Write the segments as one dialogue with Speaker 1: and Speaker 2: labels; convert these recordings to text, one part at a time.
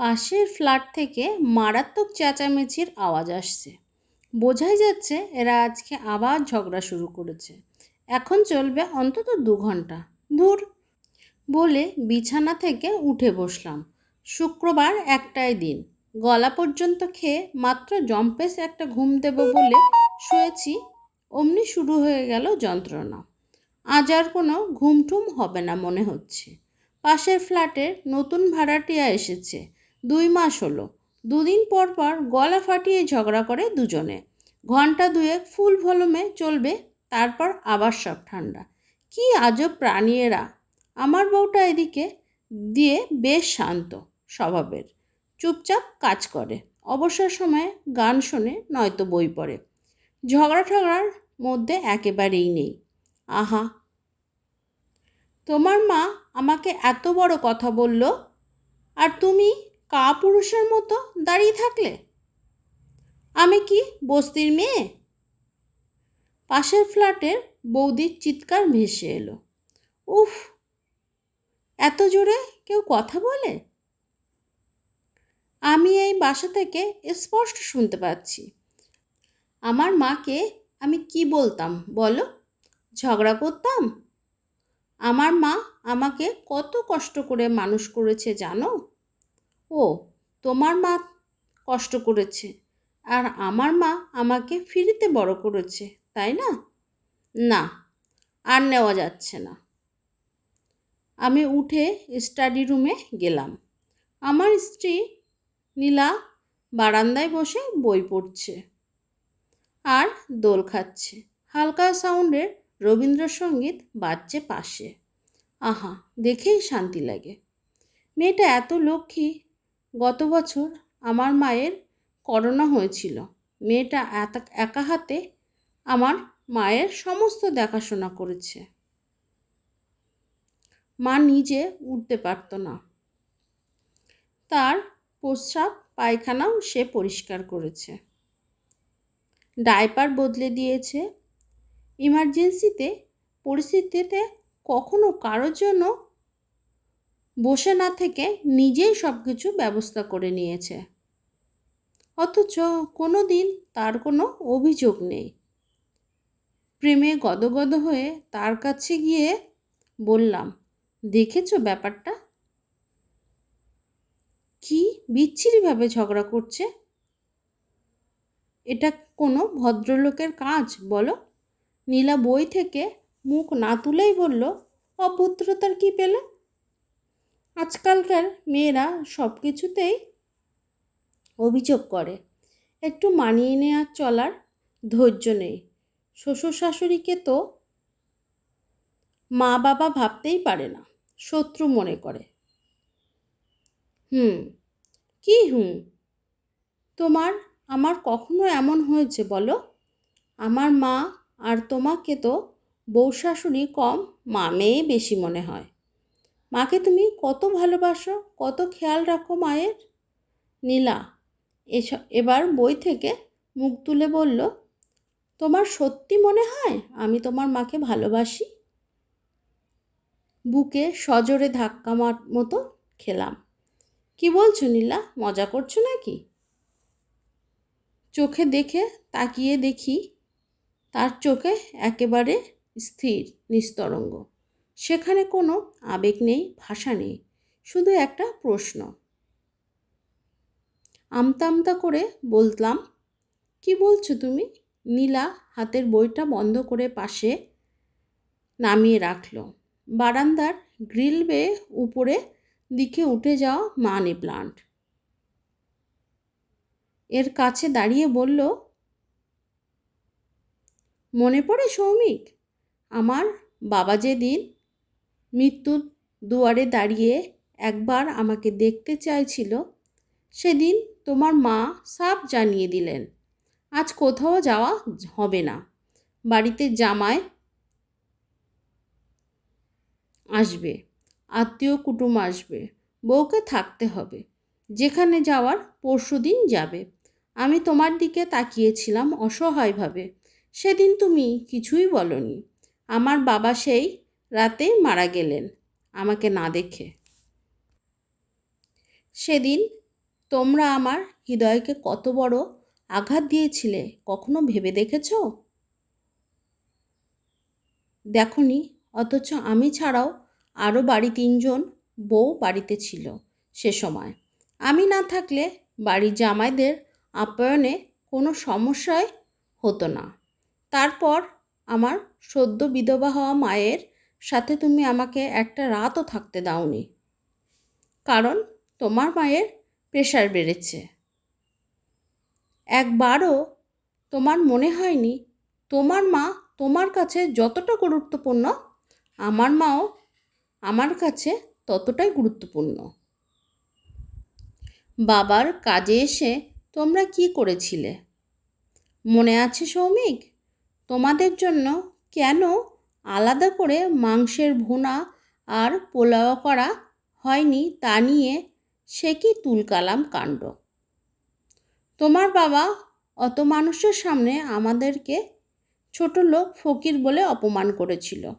Speaker 1: পাশের ফ্ল্যাট থেকে মারাত্মক চেঁচামেচির আওয়াজ আসছে। বোঝাই যাচ্ছে এরা আজকে আবার ঝগড়া শুরু করেছে। এখন চলবে অন্তত দু ঘণ্টা। ধুর! বলে বিছানা থেকে উঠে বসলাম। শুক্রবার একটাই দিন। গলা পর্যন্ত খেয়ে মাত্র জম্পেস একটা ঘুম দেব বলে শুয়েছি, অমনি শুরু হয়ে গেল যন্ত্রণা। আজ আর কোনো ঘুমঠুম হবে না মনে হচ্ছে। পাশের ফ্ল্যাটের নতুন ভাড়াটিয়া এসেছে। দুই মাস হলো। দুদিন পর পর গলা ফাটিয়ে ঝগড়া করে দুজনে। ঘণ্টা দুয়েক ফুল ভলুমে চলবে, তারপর আবার সব ঠান্ডা। কি আজব প্রাণী এরা। আমার বউটা এদিকে দিয়ে বেশ শান্ত স্বভাবের। চুপচাপ কাজ করে। অবসর সময়ে গান শোনে, নয়তো বই পড়ে। ঝগড়া ঠগড়ার মধ্যে একেবারেই নেই। আহা! তোমার মা আমাকে এত বড় কথা বলল। আর তুমি কা পুরুষের মতো দাঁড়িয়ে থাকলে? আমি কি বস্তির মেয়ে? পাশের ফ্ল্যাটের বৌদির চিৎকার ভেসে এলো। উফ, এত জোরে কেউ কথা বলে? আমি এই বাসা থেকে স্পষ্ট শুনতে পাচ্ছি। আমার মাকে আমি কি বলতাম বলো? ঝগড়া করতাম? আমার মা আমাকে কত কষ্ট করে মানুষ করেছে জানো? ও, তোমার মা কষ্ট করেছে আর আমার মা আমাকে ফ্রিতে বড় করেছে, তাই না? না, আর নেওয়া যাচ্ছে না। আমি উঠে স্টাডি রুমে গেলাম। আমার স্ত্রী নীলা বারান্দায় বসে বই পড়ছে আর দোল খাচ্ছে। হালকা সাউন্ডের রবীন্দ্রসঙ্গীত বাজছে পাশে। আহা, দেখেই শান্তি লাগে। মেয়েটা এত লক্ষ্মী গত বছর আমার মায়ের করোনা হয়েছিল। মেয়েটা একা হাতে আমার মায়ের সমস্ত দেখাশোনা করেছে। মা নিজে উঠতে পারতো না। তার প্রস্রাব পায়খানাও সে পরিষ্কার করেছে। ডাইপার বদলে দিয়েছে। ইমার্জেন্সিতে পরিস্থিতিতে কখনো কারোর জন্য বসে না থেকে নিজেই সব কিছু ব্যবস্থা করে নিয়েছে। অথচ কোনো দিন তার কোনো অভিযোগ নেই। প্রেমে গদগদ হয়ে তার কাছে গিয়ে বললাম, দেখেছ ব্যাপারটা? কি বিচ্ছিরিভাবে ঝগড়া করছে? এটা কোনো ভদ্রলোকের কাজ, বলো। নীলা বই থেকে মুখ না তুলেই বলল অভদ্রতার কি পেলে? আজকালকার মেয়েরা সব কিছুতেই অভিযোগ করে। একটু মানিয়ে নেওয়ার চলার ধৈর্য নেই। শ্বশুর শাশুড়িকে তো মা বাবা ভাবতেই পারে না, শত্রু মনে করে। হুম, কি হুম? তোমার, আমার কখনো এমন হয়েছে বলো? আমার মা আর তোমাকে তো বউ শাশুড়ি কম মা মেয়ে বেশি মনে হয়। মাকে তুমি কত ভালোবাসো, কত খেয়াল রাখো মায়ের? নীলা এসব এবার বই থেকে মুখ তুলে বলল, তোমার সত্যি মনে হয় আমি তোমার মাকে ভালোবাসি? বুকে সজোরে ধাক্কা মতো খেলাম। কি বলছো নীলা, মজা করছ নাকি? চোখে দেখে তাকিয়ে দেখি, তার চোখে একেবারে স্থির, নিস্তরঙ্গ। সেখানে কোনো আবেগ নেই, ভাষা নেই, শুধু একটা প্রশ্ন। আমতা আমতা করে বলতাম, কি বলছো তুমি? নীলা হাতের বইটা বন্ধ করে পাশে নামিয়ে রাখল। বারান্দার গ্রিল বেয়ে উপরে দিকে উঠে যাওয়া মানি প্লান্ট এর কাছে দাঁড়িয়ে বলল, মনে পড়ে সৌমিক? আমার বাবা যেদিন মৃত্যুর দুয়ারে দাঁড়িয়ে একবার আমাকে দেখতে চাইছিল। সেদিন তোমার মা সাপ জানিয়ে দিলেন, আজ কোথাও যাওয়া হবে না। বাড়িতে জামায় আসবে, আত্মীয় কুটুম আসবে, বউকে থাকতে হবে, যেখানে যাওয়ার পরশু দিন যাবে। আমি তোমার দিকে তাকিয়েছিলাম অসহায়ভাবে। সেদিন তুমি কিছুই বলনি। আমার বাবা সেই রাতেই মারা গেলেন, আমাকে না দেখে। সেদিন তোমরা আমার হৃদয়কে কত বড় আঘাত দিয়েছিলে, কখনো ভেবে দেখেছ? দেখনি, অথচ আমি ছাড়াও আরও বাড়ি তিনজন বউ বাড়িতে ছিল সে সময়। আমি না থাকলে বাড়ির জামাইদের আপ্যায়নে কোনো সমস্যাই হতো না। তারপর আমার সদ্য বিধবা হওয়া মায়ের সাথে তুমি আমাকে একটা রাতও থাকতে দাওনি। কারণ তোমার মায়ের প্রেশার বেড়েছে। একবারও তোমার মনে হয়নি, তোমার মা তোমার কাছে যতটা গুরুত্বপূর্ণ, আমার মাও আমার কাছে ততটাই গুরুত্বপূর্ণ। বাবার কাজে এসে তোমরা কি করেছিলে? মনে আছে সৌমিক? তোমাদের জন্য কেন আলাদা করে মাংসের ভুনা আর পোলাও করা হয়নি তা নিয়ে সে কি তুলকালাম কাণ্ড? তোমার বাবা অত মানুষের সামনে আমাদেরকে ছোট লোক ফকির বলে অপমান করেছিল।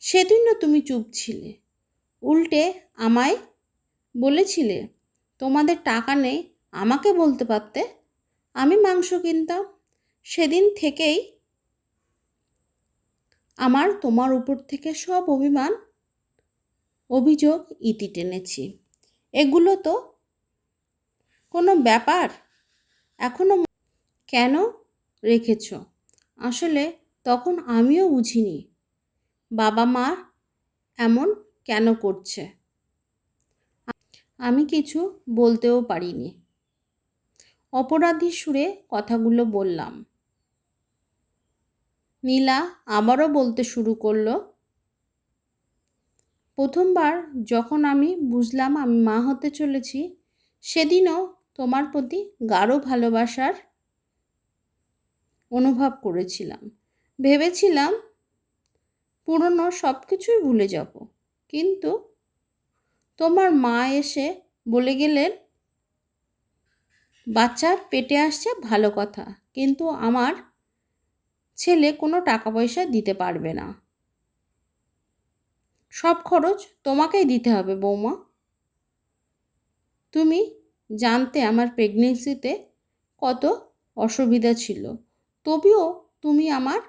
Speaker 1: সেদিনও তুমি চুপ ছিলে। উল্টে আমায় বলেছিলে, তোমাদের টাকা নেই, আমাকে বলতে পারতে? আমি মাংস কিনতাম। সেদিন থেকেই আমার তোমার উপর থেকে সব অভিমান, অভিযোগ ইতি টেনেছি। এগুলো তো কোনো ব্যাপার? এখনও কেন রেখেছ? আসলে তখন আমিও বুঝিনি। বাবা মা এমন কেন করছে? আমি কিছু বলতেও পারিনি। অপরাধী সুরে কথাগুলো বললাম। নীলা আবারও বলতে শুরু করল, প্রথমবার যখন আমি বুঝলাম আমি মা হতে চলেছি, সেদিনও তোমার প্রতি গাঢ় ভালোবাসার অনুভব করেছিলাম। ভেবেছিলাম পুরনো সব কিছুই ভুলে যাব, কিন্তু তোমার মা এসে বলে গেলেন বাচ্চা পেটে আসছে ভালো কথা, কিন্তু আমার ছেলে কোনো টাকা পয়সা দিতে পারবে না। সব খরচ তোমাকেই দিতে হবে বৌমা। তুমি জানতে আমার প্রেগনেন্সিতে কত অসুবিধা ছিল। তবুও তুমি আমার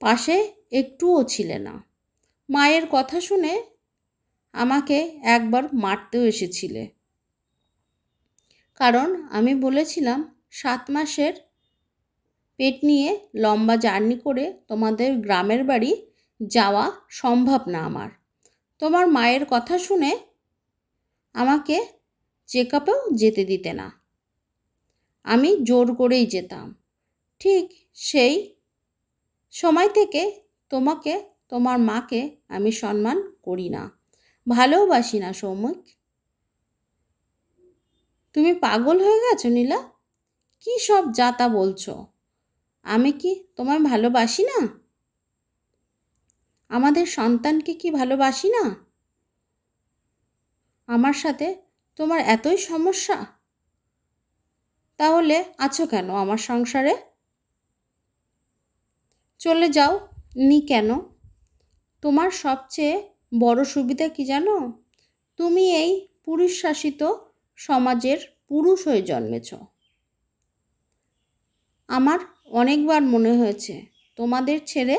Speaker 1: পাশে একটুও ছিলে না। মায়ের কথা শুনে আমাকে একবার মারতেও এসেছিলে। কারণ আমি বলেছিলাম, সাত মাসের পেট নিয়ে লম্বা জার্নি করে তোমাদের গ্রামের বাড়ি যাওয়া সম্ভব না আমার। তোমার মায়ের কথা শুনে আমাকে চেক আপেও যেতে দিতে না। আমি জোর করেই যেতাম। ঠিক সেই সময় থেকে তোমাকে, তোমার মাকে আমি সম্মান করি না। ভালোবাসি না সৌমিক। তুমি পাগল হয়ে গেছো নীলা? কি সব যাতা বলছো? আমি কি তোমায় ভালোবাসি না? আমাদের সন্তানকে কি ভালোবাসি না? আমার সাথে তোমার এতই সমস্যা? তাহলে আছো কেন আমার সংসারে? চলে যাও, নি কেন? তোমার সবচেয়ে বড় সুবিধা কি জানো? তুমি এই পুরুষ শাসিত সমাজের পুরুষ হয়ে জন্মেছ। আমার অনেকবার মনে হয়েছে, তোমাদের ছেড়ে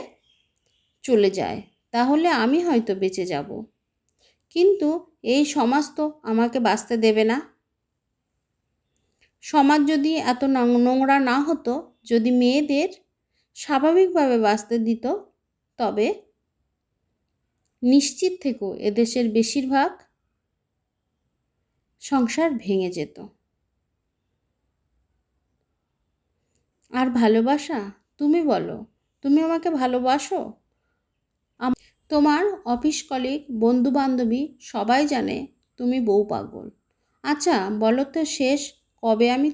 Speaker 1: চলে যায়, তাহলে আমি হয়তো বেঁচে যাব। কিন্তু এই সমাজ তো আমাকে বাঁচতে দেবে না। সমাজ যদি এত নোংরা না হতো, যদি মেয়েদের স্বাভাবিকভাবে বাঁচতে দিত, তবে নিশ্চিত থেকো এদেশের বেশিরভাগ সংসার ভেঙে যেত। আর ভালোবাসা? তুমি বলো। তুমি আমাকে ভালোবাসো? তোমার অফিস কলিগ বন্ধু বান্ধবী সবাই জানে তুমি বউ পাগল। আচ্ছা বলো তো শেষ, কবে আমি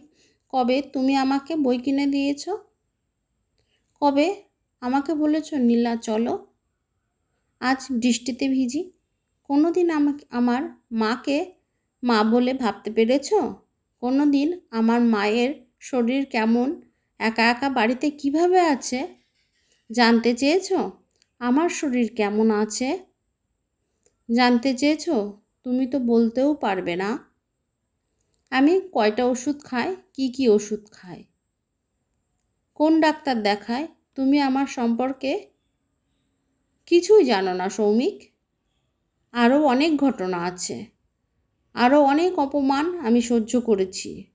Speaker 1: কবে তুমি আমাকে বই কিনে দিয়েছ? কবে? আমাকে বলেছ, নীলা, চলো। আজ বৃষ্টিতে ভিজি। কোনো দিন আমাকে আমার মাকে মা বলে ভাবতে পেরেছ? কোনো দিন আমার মায়ের শরীর কেমন একা একা বাড়িতে কীভাবে আছে? জানতে চেয়েছো? আমার শরীর কেমন আছে? জানতে চেয়েছ? তুমি তো বলতেও পারবে না। আমি কয়টা ওষুধ খাই? কি কি ওষুধ খাই? কোন ডাক্তার দেখায়? তুমি আমার সম্পর্কে কিছুই জানো না, সৌমিক। আরও অনেক ঘটনা আছে। আরও অনেক অপমান আমি সহ্য করেছি।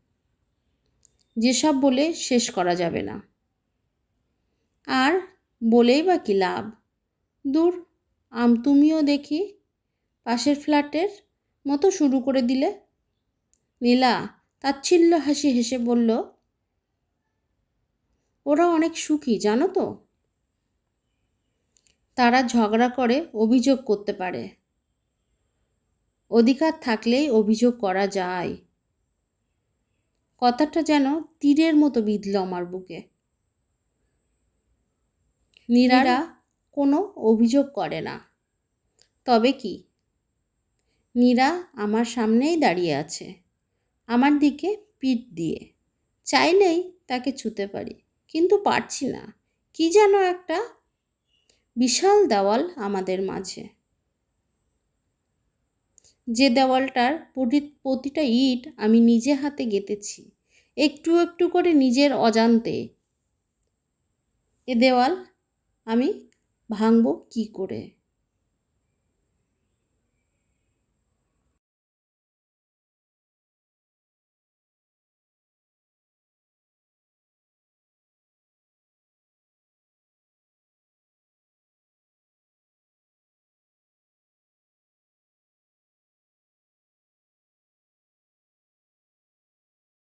Speaker 1: যেসব বলে শেষ করা যাবে না। আর বলেই বা কী লাভ? দূর, আম তুমিও দেখি পাশের ফ্ল্যাটের মতো শুরু করে দিলে। নীলা তাচ্ছিল্য হাসি হেসে বলল, ওরা অনেক সুখী, জানো তো? তারা ঝগড়া করে, অভিযোগ করতে পারে। অধিকার থাকলেই অভিযোগ করা যায়। কথাটা যেন তীরের মতো বিঁধল আমার বুকে। নীরা? কোনো অভিযোগ করে না। তবে কি? নীরা আমার সামনেই দাঁড়িয়ে আছে। আমার দিকে পিঠ দিয়ে। চাইলেই তাকে ছুতে পারি কিন্তু পারছি না। কি যেন একটা বিশাল দেওয়াল আমাদের মাঝে। যে দেওয়ালটার প্রতি- প্রতিটা ইট আমি নিজে হাতে গেঁথেছি। একটু একটু করে নিজের অজান্তে এ দেওয়াল আমি ভাঙব কি করে?